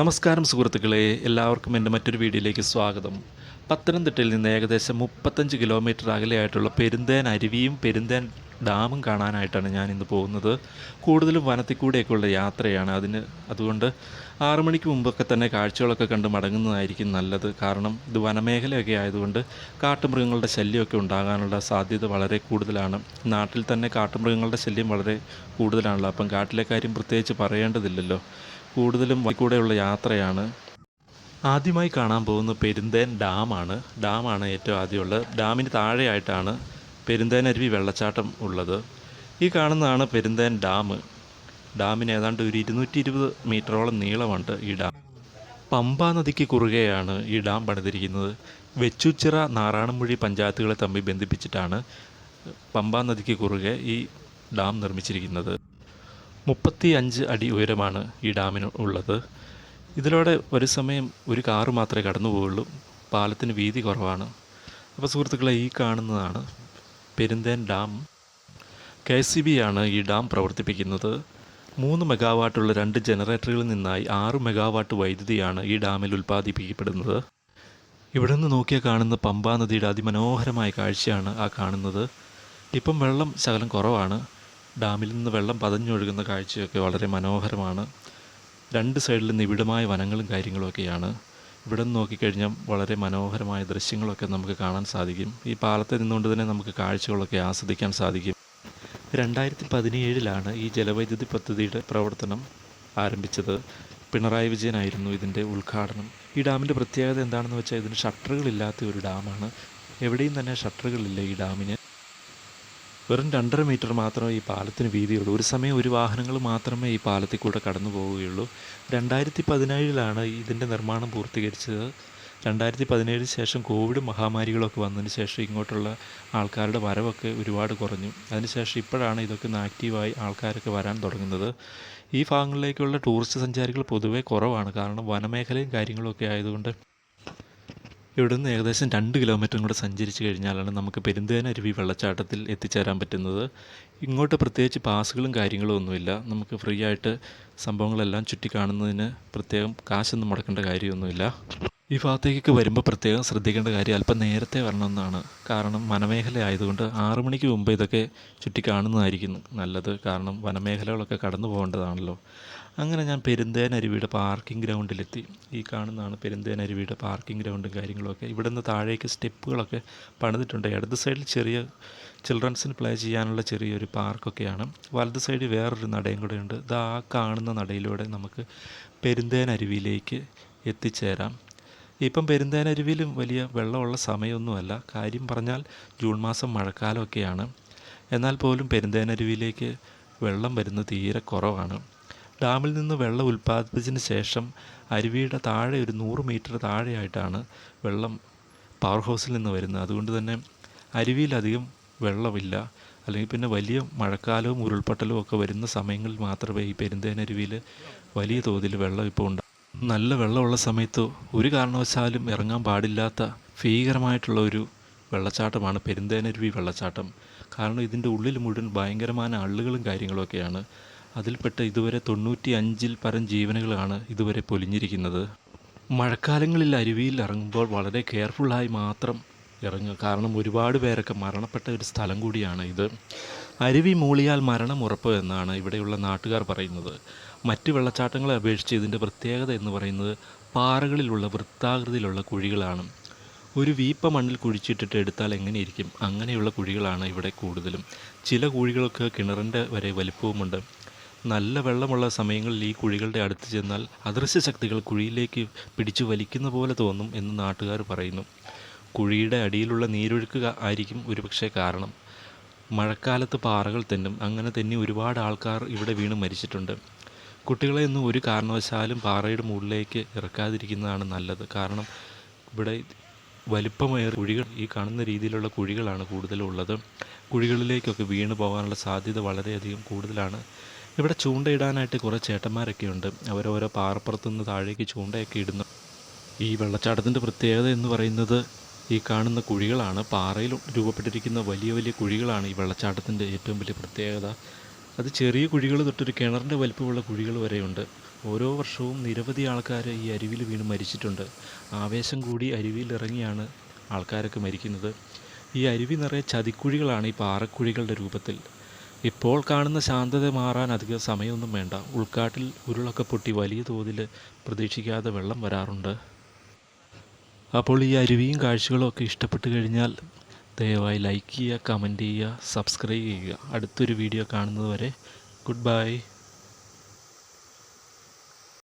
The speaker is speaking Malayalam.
നമസ്കാരം സുഹൃത്തുക്കളെ എല്ലാവർക്കും എന്റെ മറ്റൊരു വീഡിയോയിലേക്ക് സ്വാഗതം. പത്തനംതിട്ടയിൽ നിന്ന് ഏകദേശം മുപ്പത്തഞ്ച് കിലോമീറ്റർ അകലെയായിട്ടുള്ള പെരുന്തേൻ അരുവിയും പെരുന്തേൻ ഡാമും കാണാനായിട്ടാണ് ഞാൻ ഇന്ന് പോകുന്നത്. കൂടുതലും വനത്തിൽ കൂടെയൊക്കെയുള്ള യാത്രയാണ് അതിന്. അതുകൊണ്ട് ആറു മണിക്ക് മുമ്പൊക്കെ തന്നെ കാഴ്ചകളൊക്കെ കണ്ട് മടങ്ങുന്നതായിരിക്കും നല്ലത്. കാരണം ഇത് വനമേഖലയൊക്കെ ആയതുകൊണ്ട് കാട്ടുമൃഗങ്ങളുടെ ശല്യമൊക്കെ ഉണ്ടാകാനുള്ള സാധ്യത വളരെ കൂടുതലാണ്. നാട്ടിൽ തന്നെ കാട്ടുമൃഗങ്ങളുടെ ശല്യം വളരെ കൂടുതലാണല്ലോ. അപ്പം കാട്ടിലെ കാര്യം പ്രത്യേകിച്ച് പറയേണ്ടതില്ലല്ലോ. കൂടുതലും കൂടെയുള്ള യാത്രയാണ്. ആദ്യമായി കാണാൻ പോകുന്ന പെരുന്തേൻ ഡാമാണ്. ഡാമാണ് ഏറ്റവും ആദ്യമുള്ളത്. ഡാമിന് താഴെയായിട്ടാണ് പെരുന്തേനരുവി വെള്ളച്ചാട്ടം ഉള്ളത്. ഈ കാണുന്നതാണ് പെരുന്തേൻ ഡാം. ഡാമിന് ഏതാണ്ട് ഒരു ഇരുന്നൂറ്റി ഇരുപത് മീറ്ററോളം നീളമുണ്ട് ഈ ഡാം. പമ്പാ നദിക്ക് കുറുകെയാണ് ഈ ഡാം പണിതിരിക്കുന്നത്. വെച്ചുച്ചിറ നാറാണമ്പുഴി പഞ്ചായത്തുകളെ തമ്മിൽ ബന്ധിപ്പിച്ചിട്ടാണ് പമ്പാ നദിക്ക് കുറുകെ ഈ ഡാം നിർമ്മിച്ചിരിക്കുന്നത്. മുപ്പത്തി അഞ്ച് അടി ഉയരമാണ് ഈ ഡാമിന് ഉള്ളത്. ഇതിലൂടെ ഒരു സമയം ഒരു കാറ് മാത്രമേ കടന്നു പോവുള്ളൂ പാലത്തിന് വീതി കുറവാണ്. അപ്പോൾ സുഹൃത്തുക്കളെ ഈ കാണുന്നതാണ് Perunthen dam. K C B ആണ് ഈ ഡാം പ്രവർത്തിപ്പിക്കുന്നത്. മൂന്ന് മെഗാവാട്ടുള്ള രണ്ട് ജനറേറ്ററുകളിൽ നിന്നായി ആറ് മെഗാവാട്ട് വൈദ്യുതിയാണ് ഈ ഡാമിൽ ഉൽപ്പാദിപ്പിക്കപ്പെടുന്നത്. ഇവിടെ നിന്ന് നോക്കിയാൽ കാണുന്ന പമ്പാ നദിയുടെ അതിമനോഹരമായ കാഴ്ചയാണ് ആ കാണുന്നത്. ഇപ്പം വെള്ളം ശകലം കുറവാണ്. ഡാമിൽ നിന്ന് വെള്ളം പതഞ്ഞൊഴുകുന്ന കാഴ്ചയൊക്കെ വളരെ മനോഹരമാണ്. രണ്ട് സൈഡിൽ നിബിഡമായ വനങ്ങളും കാര്യങ്ങളുമൊക്കെയാണ് ഇവിടെ നിന്ന് നോക്കിക്കഴിഞ്ഞാൽ വളരെ മനോഹരമായ ദൃശ്യങ്ങളൊക്കെ നമുക്ക് കാണാൻ സാധിക്കും. ഈ പാലത്തിൽ നിന്നുകൊണ്ട് തന്നെ നമുക്ക് കാഴ്ചകളൊക്കെ ആസ്വദിക്കാൻ സാധിക്കും. രണ്ടായിരത്തി പതിനേഴിലാണ് ഈ ജലവൈദ്യുതി പദ്ധതിയുടെ പ്രവർത്തനം ആരംഭിച്ചത്. പിണറായി വിജയനായിരുന്നു ഇതിന്റെ ഉദ്ഘാടനം. ഈ ഡാമിന്റെ പ്രത്യേകത എന്താണെന്ന് വെച്ചാൽ ഇതിന് ഷട്ടറുകളില്ലാത്ത ഒരു ഡാമാണ്. എവിടെയും തന്നെ ഷട്ടറുകളില്ല ഈ ഡാമിന്. വെറും രണ്ടര മീറ്റർ മാത്രമേ ഈ പാലത്തിന് വീതിയുള്ളൂ. ഒരു സമയം ഒരു വാഹനങ്ങൾ മാത്രമേ ഈ പാലത്തിൽ കൂടെ കടന്നു പോവുകയുള്ളൂ. രണ്ടായിരത്തി പതിനേഴിലാണ് ഇതിന്റെ നിർമ്മാണം പൂർത്തീകരിച്ചത്. രണ്ടായിരത്തി പതിനേഴിന് ശേഷം കോവിഡ് മഹാമാരികളൊക്കെ വന്നതിന് ശേഷം ഇങ്ങോട്ടുള്ള ആൾക്കാരുടെ വരവൊക്കെ ഒരുപാട് കുറഞ്ഞു. അതിനുശേഷം ഇപ്പോഴാണ് ഇതൊക്കെ ഒന്ന് ആക്റ്റീവായി ആൾക്കാരൊക്കെ വരാൻ തുടങ്ങുന്നത്. ഈ ഭാഗങ്ങളിലേക്കുള്ള ടൂറിസ്റ്റ് സഞ്ചാരികൾ പൊതുവേ കുറവാണ്. കാരണം വനമേഖലയും കാര്യങ്ങളൊക്കെ ആയതുകൊണ്ട് ഇവിടുന്ന് ഏകദേശം രണ്ട് കിലോമീറ്ററും കൂടെ സഞ്ചരിച്ച് കഴിഞ്ഞാലാണ് നമുക്ക് പെരുന്തേനരുവി വെള്ളച്ചാട്ടത്തിൽ എത്തിച്ചേരാൻ പറ്റുന്നത്. ഇങ്ങോട്ട് പ്രത്യേകിച്ച് പാസുകളും കാര്യങ്ങളും ഒന്നുമില്ല. നമുക്ക് ഫ്രീ ആയിട്ട് സംഭവങ്ങളെല്ലാം ചുറ്റി കാണുന്നതിന് പ്രത്യേകം കാശൊന്നും മുടക്കേണ്ട കാര്യമൊന്നുമില്ല. ഈ ഭാഗത്തേക്ക് വരുമ്പോൾ പ്രത്യേകം ശ്രദ്ധിക്കേണ്ട കാര്യം അല്പം നേരത്തെ വരണമെന്നാണ്. കാരണം വനമേഖല ആയതുകൊണ്ട് ആറു മണിക്ക് മുമ്പ് ഇതൊക്കെ ചുറ്റി കാണുന്നതായിരിക്കും നല്ലത്. കാരണം വനമേഖലകളൊക്കെ കടന്നു പോകേണ്ടതാണല്ലോ അങ്ങനെ ഞാൻ പെരുന്തേനരുവിയുടെ പാർക്കിംഗ് ഗ്രൗണ്ടിലെത്തി ഈ കാണുന്നതാണ് പെരുന്തേനരുവിയുടെ പാർക്കിംഗ് ഗ്രൗണ്ടും കാര്യങ്ങളൊക്കെ. ഇവിടെ നിന്ന് താഴേക്ക് സ്റ്റെപ്പുകളൊക്കെ പണിതിട്ടുണ്ട്. ഇടത് സൈഡിൽ ചെറിയ ചിൽഡ്രൻസിന് പ്ലേ ചെയ്യാനുള്ള ചെറിയൊരു പാർക്കൊക്കെയാണ്. വലത് സൈഡിൽ വേറൊരു നടയും കൂടെ ഉണ്ട്. ഇത് ആ കാണുന്ന നടയിലൂടെ നമുക്ക് പെരുന്തേനരുവിയിലേക്ക് എത്തിച്ചേരാം. ഇപ്പം പെരുന്തേനരുവിയിലും വലിയ വെള്ളമുള്ള സമയമൊന്നുമല്ല. കാര്യം പറഞ്ഞാൽ ജൂൺ മാസം മഴക്കാലമൊക്കെയാണ്. എന്നാൽ പോലും പെരുന്തേനരുവിയിലേക്ക് വെള്ളം വരുന്നത് തീരെ കുറവാണ്. ഡാമിൽ നിന്ന് വെള്ളം ഉൽപ്പാദിപ്പിച്ചതിന് ശേഷം അരുവിയുടെ താഴെ ഒരു നൂറ് മീറ്റർ താഴെയായിട്ടാണ് വെള്ളം പവർ ഹൗസിൽ നിന്ന് വരുന്നത്. അതുകൊണ്ട് തന്നെ അരുവിയിലധികം വെള്ളമില്ല. അല്ലെങ്കിൽ പിന്നെ വലിയ മഴക്കാലവും ഉരുൾപൊട്ടലും ഒക്കെ വരുന്ന സമയങ്ങളിൽ മാത്രമേ ഈ പെരുന്തേനരുവിയിൽ വലിയ തോതിൽ വെള്ളം ഇപ്പോൾ ഉണ്ടാകും നല്ല വെള്ളമുള്ള സമയത്ത് ഒരു കാരണവശാലും ഇറങ്ങാൻ പാടില്ലാത്ത ഭീകരമായിട്ടുള്ള ഒരു വെള്ളച്ചാട്ടമാണ് പെരുന്തേനരുവി വെള്ളച്ചാട്ടം. കാരണം ഇതിന്റെ ഉള്ളിൽ മുഴുവൻ ഭയങ്കരമായ അള്ളുകളും കാര്യങ്ങളൊക്കെയാണ് അതിൽപ്പെട്ട ഇതുവരെ തൊണ്ണൂറ്റി അഞ്ചിൽ പരം ജീവനുകളാണ് ഇതുവരെ പൊലിഞ്ഞിരിക്കുന്നത്. മഴക്കാലങ്ങളിൽ അരുവിയിൽ ഇറങ്ങുമ്പോൾ വളരെ കെയർഫുള്ളായി മാത്രം ഇറങ്ങുക. കാരണം ഒരുപാട് പേരൊക്കെ മരണപ്പെട്ട ഒരു സ്ഥലം കൂടിയാണ് ഇത്. അരുവി മൂളിയാൽ മരണം ഉറപ്പ് എന്നാണ് ഇവിടെയുള്ള നാട്ടുകാർ പറയുന്നത്. മറ്റ് വെള്ളച്ചാട്ടങ്ങളെ അപേക്ഷിച്ച് ഇതിന്റെ പ്രത്യേകത എന്ന് പറയുന്നത് പാറകളിലുള്ള വൃത്താകൃതിയിലുള്ള കുഴികളാണ്. ഒരു വീപ്പ മണ്ണിൽ കുഴിച്ചിട്ടിട്ട് എടുത്താൽ എങ്ങനെയിരിക്കും? അങ്ങനെയുള്ള കുഴികളാണ് ഇവിടെ കൂടുതലും. ചില കുഴികൾക്ക് കിണറിന്റെ വരെ വലിപ്പവുമുണ്ട്. നല്ല വെള്ളമുള്ള സമയങ്ങളിൽ ഈ കുഴികളുടെ അടുത്ത് ചെന്നാൽ അദൃശ്യ ശക്തികൾ കുഴിയിലേക്ക് പിടിച്ചു വലിക്കുന്ന പോലെ തോന്നും എന്ന് നാട്ടുകാർ പറയുന്നു. കുഴിയുടെ അടിയിലുള്ള നീരൊഴുക്ക് ആയിരിക്കും ഒരുപക്ഷെ കാരണം. മഴക്കാലത്ത് പാറകൾ തെന്നും. അങ്ങനെ തന്നെ ഒരുപാട് ആൾക്കാർ ഇവിടെ വീണ് മരിച്ചിട്ടുണ്ട്. കുട്ടികളെ ഒന്നും ഒരു കാരണവശാലും പാറയുടെ മുകളിലേക്ക് ഇറക്കാതിരിക്കുന്നതാണ് നല്ലത്. കാരണം ഇവിടെ വലിപ്പമേറിയ കുഴികൾ ഈ കാണുന്ന രീതിയിലുള്ള കുഴികളാണ് കൂടുതലുള്ളത്. കുഴികളിലേക്കൊക്കെ വീണ് പോകാനുള്ള സാധ്യത വളരെയധികം കൂടുതലാണ്. ഇവിടെ ചൂണ്ടയിടാനായിട്ട് കുറേ ചേട്ടന്മാരൊക്കെ ഉണ്ട് അവരോരോ പാറപ്പുറത്തു നിന്ന് താഴേക്ക് ചൂണ്ടയൊക്കെ ഇടുന്നു. ഈ വെള്ളച്ചാട്ടത്തിന്റെ പ്രത്യേകത എന്ന് പറയുന്നത് ഈ കാണുന്ന കുഴികളാണ്. പാറയിൽ രൂപപ്പെട്ടിരിക്കുന്ന വലിയ വലിയ കുഴികളാണ് ഈ വെള്ളച്ചാട്ടത്തിന്റെ ഏറ്റവും വലിയ പ്രത്യേകത. അത് ചെറിയ കുഴികൾ തൊട്ടൊരു കിണറിന്റെ വലിപ്പമുള്ള കുഴികൾ വരെയുണ്ട്. ഓരോ വർഷവും നിരവധി ആൾക്കാർ ഈ അരുവിയിൽ വീണ് മരിച്ചിട്ടുണ്ട്. ആവേശം കൂടി അരുവിയിൽ ഇറങ്ങിയാണ് ആൾക്കാരൊക്കെ മരിക്കുന്നത്. ഈ അരുവി നിറയെ ചതിക്കുഴികളാണ് ഈ പാറക്കുഴികളുടെ രൂപത്തിൽ. ഇപ്പോൾ കാണുന്ന ശാന്തത മാറാൻ അധികം സമയമൊന്നും വേണ്ട. ഉൾക്കാട്ടിൽ ഉരുളൊക്കെ പൊട്ടി വലിയ തോതിൽ പ്രതീക്ഷിക്കാതെ വെള്ളം വരാറുണ്ട്. അപ്പോൾ ഈ അരുവിയും കാഴ്ചകളും ഒക്കെ ഇഷ്ടപ്പെട്ട് കഴിഞ്ഞാൽ ദയവായി ലൈക്ക് ചെയ്യുക കമന്റ് ചെയ്യുക സബ്സ്ക്രൈബ് ചെയ്യുക. അടുത്തൊരു വീഡിയോ കാണുന്നത് വരെ ഗുഡ് ബൈ